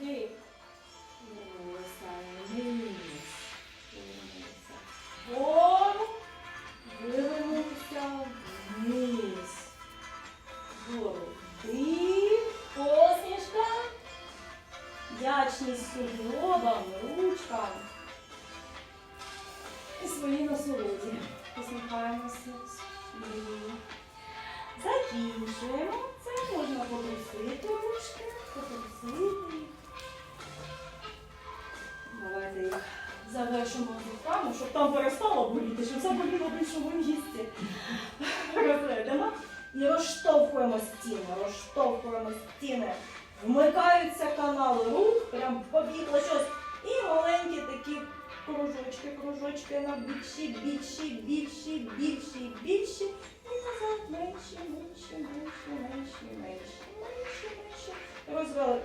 Вдих. Вивисаємо вниз. Вгору. Вивернувся вниз. Вгору. Вдих. Посмішка. Вдячність суглобам, ручкам. І свої насолоді. Посміхаємося. Закінчуємо. Це можна потрусити їх завершимо руками, щоб там перестало боліти, щоб це боліло в іншому місці. Розведемо. І розштовхуємо стіни, розштовхуємо стіни. Вмикаються канали рук, прям побігло щось. І маленькі такі кружочки, кружочки на більші, більші, більші, більші, більші. І назад менші, менші, менші, менші, менші, менші, менші. Розвели